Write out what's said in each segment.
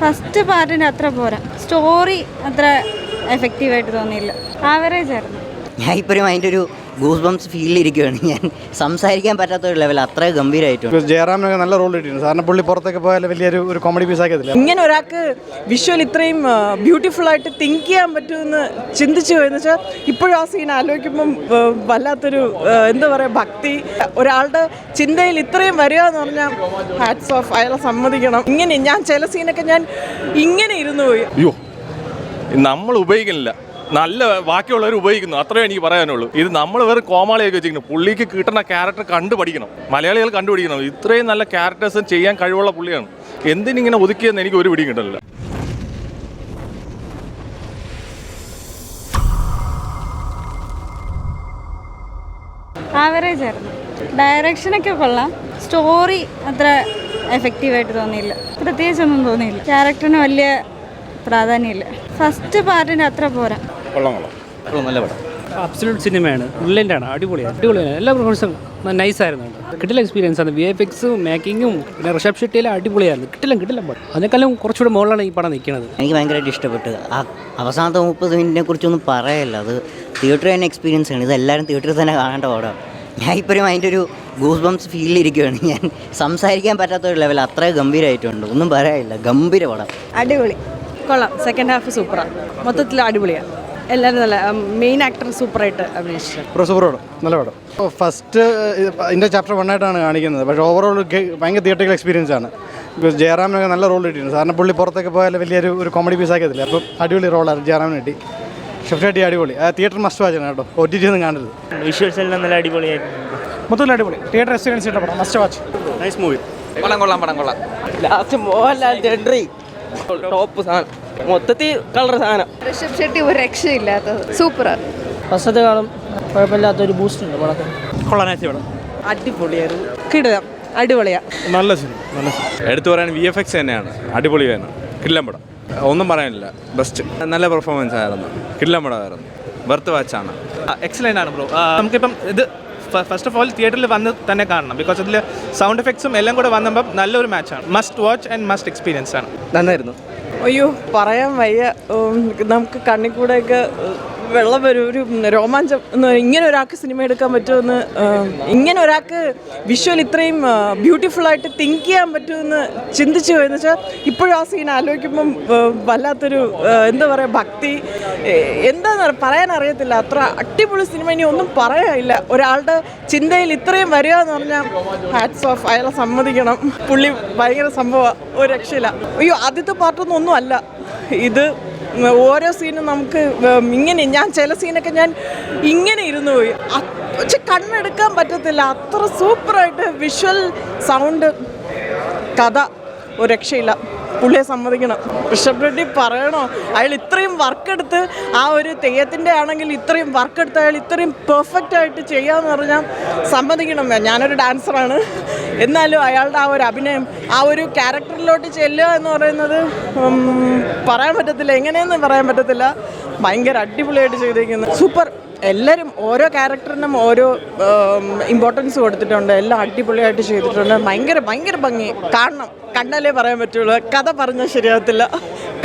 First പാർട്ടിന് അത്ര പോരാ. Story അത്ര എഫക്റ്റീവായിട്ട് തോന്നിയില്ല. ആവറേജ് ആയിരുന്നു. ഞാൻ ഇപ്പോഴും അതിന്റെ ഒരു ഗൂസ് ബംസ് ഫീലിലിരിക്കുകയാണ് ഞാൻ സംസാരിക്കാൻ പറ്റാത്ത ഒരു ലെവൽ അത്ര ഗംഭീരമായിട്ടുണ്ട് ജയറാമിനൊക്കെ നല്ല റോൾ കിട്ടിയിട്ടുണ്ട് സാറിന് പുള്ളി പുറത്തൊക്കെ പോയാൽ വലിയൊരു ഒരു കോമഡി പീസ് ആക്കിയതില്ല ഇങ്ങനെ ഒരാൾക്ക് വിഷ്വൽ ഇത്രയും ബ്യൂട്ടിഫുൾ ആയിട്ട് തിങ്ക് ചെയ്യാൻ പറ്റുമെന്ന് ചിന്തിച്ചു എന്ന് വെച്ചാൽ ഇപ്പോഴും ആ സീൻ ആലോചിക്കുമ്പം വല്ലാത്തൊരു എന്താ പറയുക ഭക്തി. ഒരാളുടെ ചിന്തയിൽ ഇത്രയും വരിക എന്ന് പറഞ്ഞാൽ ഹാറ്റ്സ് ഓഫ് അയാളെ സമ്മതിക്കണം. ഇങ്ങനെ ഞാൻ ചില സീനൊക്കെ ഞാൻ ഇങ്ങനെ ഇരുന്നു പോയി. അയ്യോ നമ്മൾ ഉപയോഗിക്കുന്നില്ല. നല്ല ബാക്കിയുള്ളവർ ഉപയോഗിക്കുന്നു. അത്രേ എനിക്ക് പറയാനുള്ളൂ. ഇത് നമ്മൾ വെറും കോമാളിയൊക്കെ വെച്ചിരിക്കുന്നു. പുള്ളിക്ക് കിട്ടുന്ന ക്യാരക്ടർ കണ്ടു പഠിക്കണം മലയാളികൾ കണ്ടുപിടിക്കണം ഇത്രയും നല്ല ക്യാരക്ടേഴ്സും ചെയ്യാൻ കഴിവുള്ള പുള്ളിയാണ്. എന്തിനിങ്ങനെ ഒതുക്കിയെന്ന് എനിക്ക് ഒരു പിടിയും കിട്ടില്ല ആവറേജ് ആയിരുന്നു. ഡയറക്ഷനൊക്കെ കൊള്ളാം. സ്റ്റോറി അത്ര എഫക്റ്റീവായിട്ട് തോന്നിയില്ല. പ്രത്യേകിച്ചൊന്നും തോന്നിയില്ല. ക്യാരക്ടറിന് വലിയ പ്രാധാന്യമില്ല. ഫസ്റ്റ് പാർട്ടിന്റെ അത്ര പോരാ. നല്ല പടം. അബ്സല്യൂട്ട് സിനിമയാണ്. ആണ് അടിപൊളിയാണ്. അടിപൊളിയാണ്. എല്ലാ പെർഫോമൻസും നൈസായിരുന്നു കിട്ടില്ല എക്സ്പീരിയൻസ് ആണ്. വി എഫ് എക്സും മേക്കിങ്ങും പിന്നെ ഋഷഭ് ഷെട്ടിയിലും അടിപൊളിയായിരുന്നു കിട്ടില്ല കിട്ടില്ല. പടം അതിനേക്കാളും കുറച്ചുകൂടെ മുകളിലാണ് ഈ പടം നിൽക്കുന്നത്. എനിക്ക് ഭയങ്കരമായിട്ട് ഇഷ്ടപ്പെട്ടു. ആ അവസാനത്തെ മുപ്പത് മിനിറ്റിനെ കുറിച്ചൊന്നും പറയല്ല. അത് തിയേറ്ററിൽ തന്നെ എക്സ്പീരിയൻസ് ആണ്. ഇതെല്ലാവരും തിയേറ്ററിൽ തന്നെ കാണേണ്ട പടം ഞാൻ ഇപ്പോഴും അതിന്റെ ഒരു ഗൂസ് ബംസ് ഫീലിലിരിക്കുകയാണ് ഞാൻ സംസാരിക്കാൻ പറ്റാത്ത ഒരു ലെവൽ അത്ര ഗംഭീരമായിട്ടുണ്ട് ഒന്നും പറയാനില്ല ഗംഭീര പടം. അടിപൊളി. കൊള്ളാം. സെക്കൻഡ് ഹാഫ് സൂപ്പറാണ് മൊത്തത്തിൽ അടിപൊളിയാണ് എല്ലാവരും നല്ല മെയിൻ ആക്ടർ സൂപ്പറായിട്ട് അഭിനയിച്ചിട്ടുണ്ട്. പ്രോ സൂപ്പർ പടം. നല്ല പടം ഫസ്റ്റ് ഇതിന്റെ ചാപ്റ്റർ വണ്ണായിട്ടാണ് കാണിക്കുന്നത്. പക്ഷേ ഓവറോൾ ഭയങ്കര തിയേറ്ററിക്കൽ എക്സ്പീരിയൻസ് ആണ്. ബിക്കോസ് ജയറാമിനൊക്കെ നല്ല റോൾ കിട്ടിയിട്ടുണ്ട് സാറിന് പുള്ളി പുറത്തൊക്കെ പോയാൽ വലിയൊരു ഒരു കോമഡി പീസ് ആക്കിയതില്ല അപ്പം അടിപൊളി റോളാണ് ജയറാമിന് കിട്ടി. ഷിഫ്റ്റ് അടി അടിപൊളി. ആ തിയേറ്റർ മസ്റ്റ് വാച്ചാണ് കേട്ടോ. ഒ ടി ടി ഒന്നും കാണരുത്. വിഷ്വൽസ് എല്ലാം നല്ല അടിപൊളിയായിരുന്നു മൊത്തത്തിൽ അടിപൊളി. തിയേറ്റർ എക്സ്പീരിയൻസ് ചെയ്ത പടം. മസ്റ്റ് വാച്ച് നൈസ് മൂവി പടം കൊള്ളാം പടം കൊള്ളാം. ലാസ്റ്റ് മോഹൻലാൽ എൻട്രി ടോപ്പ് സാധനം മൊത്തത്തിൽ കളർ സാധനം. ഋഷഭ് ഷെട്ടി ഒരു രക്ഷയില്ലാത്തത്. സൂപ്പർ ഫസ്റ്റത്തെക്കാളും കുഴപ്പമില്ലാത്തൊരു ബൂസ്റ്റ് ഉണ്ട് പടത്തിന് കൊള്ളാനാച്ച പടം. അടിപൊളിയായിരുന്നു. കിടുക അടിപൊളിയാ. നല്ല സിനിമ നല്ല സിനിമ എടുത്തു പറയാൻ വി എഫ് എക്സ് തന്നെയാണ് അടിപൊളിയാണ് കില്ലം പടം. ഒന്നും പറയാനില്ല. ബെസ്റ്റ് നല്ല പെർഫോമൻസ് ആയിരുന്നു. കില്ലം പടമായിരുന്നു. വെർത്ത് വാച്ചാണ് എക്സലന്റ് ആണ് ബ്രോ നമുക്കിപ്പം ഇത് ഫസ്റ്റ് ഓഫ് ഓൾ തിയേറ്ററിൽ വന്ന് തന്നെ കാണണം. ബിക്കോസ് അതിൽ സൗണ്ട് എഫക്ട്സും എല്ലാം കൂടെ വന്നപ്പം നല്ലൊരു മാച്ചാണ് must watch and must experience ആണ്. നന്നായിരുന്നു. അയ്യോ പറയാൻ വയ്യ. നമുക്ക് കണ്ണിൽ കൂടെയൊക്കെ ഉം, വെള്ളം വരും ഒരു രോമാഞ്ചം എന്ന്. ഇങ്ങനെ ഒരാൾക്ക് സിനിമ എടുക്കാൻ പറ്റുമെന്ന് ഇങ്ങനെ ഒരാൾക്ക് വിഷ്വൽ ഇത്രയും ബ്യൂട്ടിഫുള്ളായിട്ട് തിങ്ക് ചെയ്യാൻ പറ്റുമെന്ന് ചിന്തിച്ചു എന്ന് വെച്ചാൽ ഇപ്പോഴും ആ സീൻ ആലോചിക്കുമ്പം വല്ലാത്തൊരു എന്താ പറയുക ഭക്തി എന്താ പറയാൻ അറിയത്തില്ല. അത്ര അടിപൊളി സിനിമ ഇനി ഒന്നും പറയാനില്ല. ഒരാളുടെ ചിന്തയിൽ ഇത്രയും വരിക എന്ന് പറഞ്ഞാൽ ഹാറ്റ്സ് ഓഫ് അയാളെ സമ്മതിക്കണം. പുള്ളി ഭയങ്കര സംഭവമാണ് ഒരു രക്ഷയില്ല. അയ്യോ ആദ്യത്തെ പാർട്ടൊന്നും ഒന്നും അല്ല. ഇത് ഓരോ സീനും നമുക്ക് ഇങ്ങനെ ഞാൻ ചില സീനൊക്കെ ഞാൻ ഇങ്ങനെ ഇരുന്നു പോയി. പക്ഷെ കണ്ണെടുക്കാൻ പറ്റത്തില്ല. അത്ര സൂപ്പറായിട്ട് വിഷ്വൽ സൗണ്ട് കഥ. ഒരു രക്ഷയില്ല. പുള്ളിയെ സമ്മതിക്കണം. ഋഷഭ് റെഡ്ഡി പറയണോ? അയാൾ ഇത്രയും വർക്കെടുത്ത് ആ ഒരു തെയ്യത്തിന്റെ ആണെങ്കിൽ ഇത്രയും വർക്കെടുത്ത് അയാൾ ഇത്രയും പെർഫെക്റ്റ് ആയിട്ട് ചെയ്യാന്ന് പറഞ്ഞാൽ സമ്മതിക്കണം. ഞാനൊരു ഡാൻസറാണ് എന്നാലും അയാളുടെ ആ ഒരു അഭിനയം ആ ഒരു ക്യാരക്ടറിലോട്ട് ചെല്ലുക എന്ന് പറയുന്നത് പറയാൻ പറ്റത്തില്ല. എങ്ങനെയെന്ന് പറയാൻ പറ്റത്തില്ല. ഭയങ്കര അടിപൊളിയായിട്ട് ചെയ്തിരിക്കുന്നത് സൂപ്പർ എല്ലാവരും ഓരോ ക്യാരക്ടറിനും ഓരോ ഇമ്പോർട്ടൻസ് കൊടുത്തിട്ടുണ്ട്. എല്ലാം അടിപൊളിയായിട്ട് ചെയ്തിട്ടുണ്ട്. ഭയങ്കര ഭയങ്കര ഭംഗി. കാണണം. കണ്ടാലേ പറയാൻ പറ്റുള്ളൂ. കഥ പറഞ്ഞാൽ ശരിയാകത്തില്ല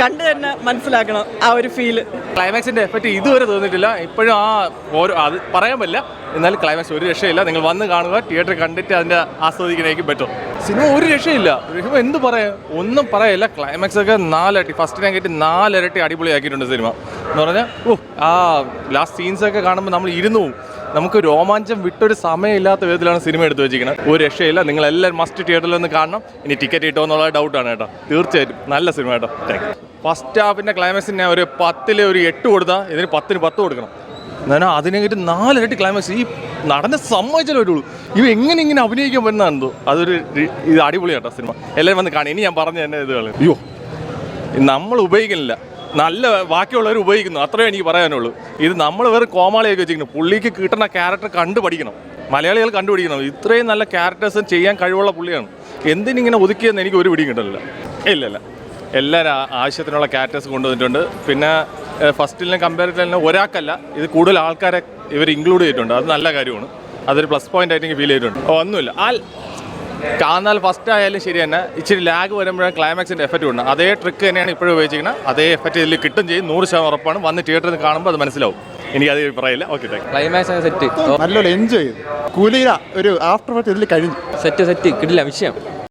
കണ്ടു തന്നെ മനസ്സിലാക്കണം ആ ഒരു ഫീൽ ക്ലൈമാക്സിന്റെ എഫക്റ്റ് ഇതുവരെ തോന്നിട്ടില്ല ഇപ്പോഴും ആ ഓരോ അത് പറയാൻ പറ്റില്ല. എന്നാലും ക്ലൈമാക്സ് ഒരു രക്ഷയില്ല. നിങ്ങൾ വന്ന് കാണുക തിയേറ്ററിൽ കണ്ടിട്ട് അതിന്റെ ആസ്വദിക്കണേക്ക് പറ്റും സിനിമ ഒരു രക്ഷയില്ല. എന്ത് പറയാ? ഒന്നും പറയല്ല. ക്ലൈമാക്സ് ഒക്കെ നാലരട്ടി ഫസ്റ്റിനെ കയറ്റി നാലരട്ടി അടിപൊളിയാക്കിയിട്ടുണ്ട് സിനിമ. എന്ന് പറഞ്ഞാൽ ഓ ആ ലാസ്റ്റ് സീൻസ് ഒക്കെ കാണുമ്പോൾ നമ്മൾ ഇരുന്നു പോകും നമുക്ക് രോമാഞ്ചം വിട്ടൊരു സമയമില്ലാത്ത വിധത്തിലാണ് സിനിമ എടുത്തു വെച്ചിരിക്കുന്നത്. ഒരു രക്ഷയില്ല. നിങ്ങൾ എല്ലാവരും മസ്റ്റ് തിയേറ്ററിൽ ഒന്ന് കാണണം. ഇനി ടിക്കറ്റ് കിട്ടുമോ എന്നുള്ള ഡൗട്ടാണ് കേട്ടോ. തീർച്ചയായിട്ടും. നല്ല സിനിമ കേട്ടോ. താങ്ക് ഫസ്റ്റ് ഹാഫിന്റെ ക്ലൈമാക്സിന് ഞാൻ ഒരു പത്തിൽ ഒരു എട്ട് കൊടുത്താൽ ഇതിന് പത്തിന് പത്ത് കൊടുക്കണം. എന്നാൽ അതിനെ കിട്ടി നാലിരട്ടി ക്ലൈമാക്സ് ഈ നടനെ സമ്മതിച്ചാലേ വരുള്ളൂ ഇവ എങ്ങനെ ഇങ്ങനെ അഭിനയിക്കാൻ പറ്റുന്നതാണെന്തോ അതൊരു ഇത് അടിപൊളിയാട്ടോ സിനിമ. എല്ലാവരും വന്ന് കാണും. ഇനി ഞാൻ പറഞ്ഞു തന്നെ ഇത്. അയ്യോ. നമ്മൾ ഉപയോഗിക്കുന്നില്ല. നല്ല ബാക്കിയുള്ളവർ ഉപയോഗിക്കുന്നു. അത്രേ എനിക്ക് പറയാനുള്ളൂ. ഇത് നമ്മൾ വെറും കോമാളിയൊക്കെ വെച്ചിരിക്കുന്നു. പുള്ളിക്ക് കിട്ടുന്ന ക്യാരക്ടർ കണ്ടു പഠിക്കണം മലയാളികൾ കണ്ടുപിടിക്കണം ഇത്രയും നല്ല ക്യാരക്ടേഴ്സും ചെയ്യാൻ കഴിവുള്ള പുള്ളിയാണ്. എന്തിനിങ്ങനെ ഒതുക്കിയെന്ന് എനിക്ക് ഒരു പിടിയും കിട്ടില്ല ഇല്ല ഇല്ല. എല്ലാവരും ആവശ്യത്തിനുള്ള ക്യാരക്ടേഴ്സ് കൊണ്ടുവന്നിട്ടുണ്ട്. പിന്നെ ഫസ്റ്റിലും കമ്പാരിറ്റീവിലും ഒരാൾക്കല്ല ഇത് കൂടുതൽ ആൾക്കാരെ ഇവർ ഇൻക്ലൂഡ് ചെയ്തിട്ടുണ്ട്. അത് നല്ല കാര്യമാണ്. അതൊരു പ്ലസ് പോയിന്റ് ആയിട്ട് എനിക്ക് ഫീൽ ചെയ്തിട്ടുണ്ട്. ഒന്നുമില്ല. ആ കാണാൽ ഫസ്റ്റ് ആയാലും ശരി തന്നെ. ഇച്ചിരി ലാഗ് വരുമ്പോഴാണ് ക്ലൈമാക്സിന്റെ എഫക്റ്റ് ഉണ്ട് അതേ ട്രിക്ക് തന്നെയാണ് ഇപ്പോഴും ഉപയോഗിച്ചിരിക്കുന്നത്. അതേ എഫക്റ്റ് ഇതിൽ കിട്ടും ചെയ്യും. നൂറ് ശതമാനം ഉറപ്പാണ്. വന്ന് തിയേറ്ററിൽ കാണുമ്പോൾ അത് മനസ്സിലാവും. എനിക്ക് എനിക്കത് പറയില്ല. ഓക്കെ ക്ലൈമാക്സ് സെറ്റ് നല്ലൊരു എൻജോയ് ചെയ്തു. ഒരു ആഫ്റ്റർ ഇതിൽ കഴിഞ്ഞു. സെറ്റ് സെറ്റ് കിട്ടില്ല വിഷയം.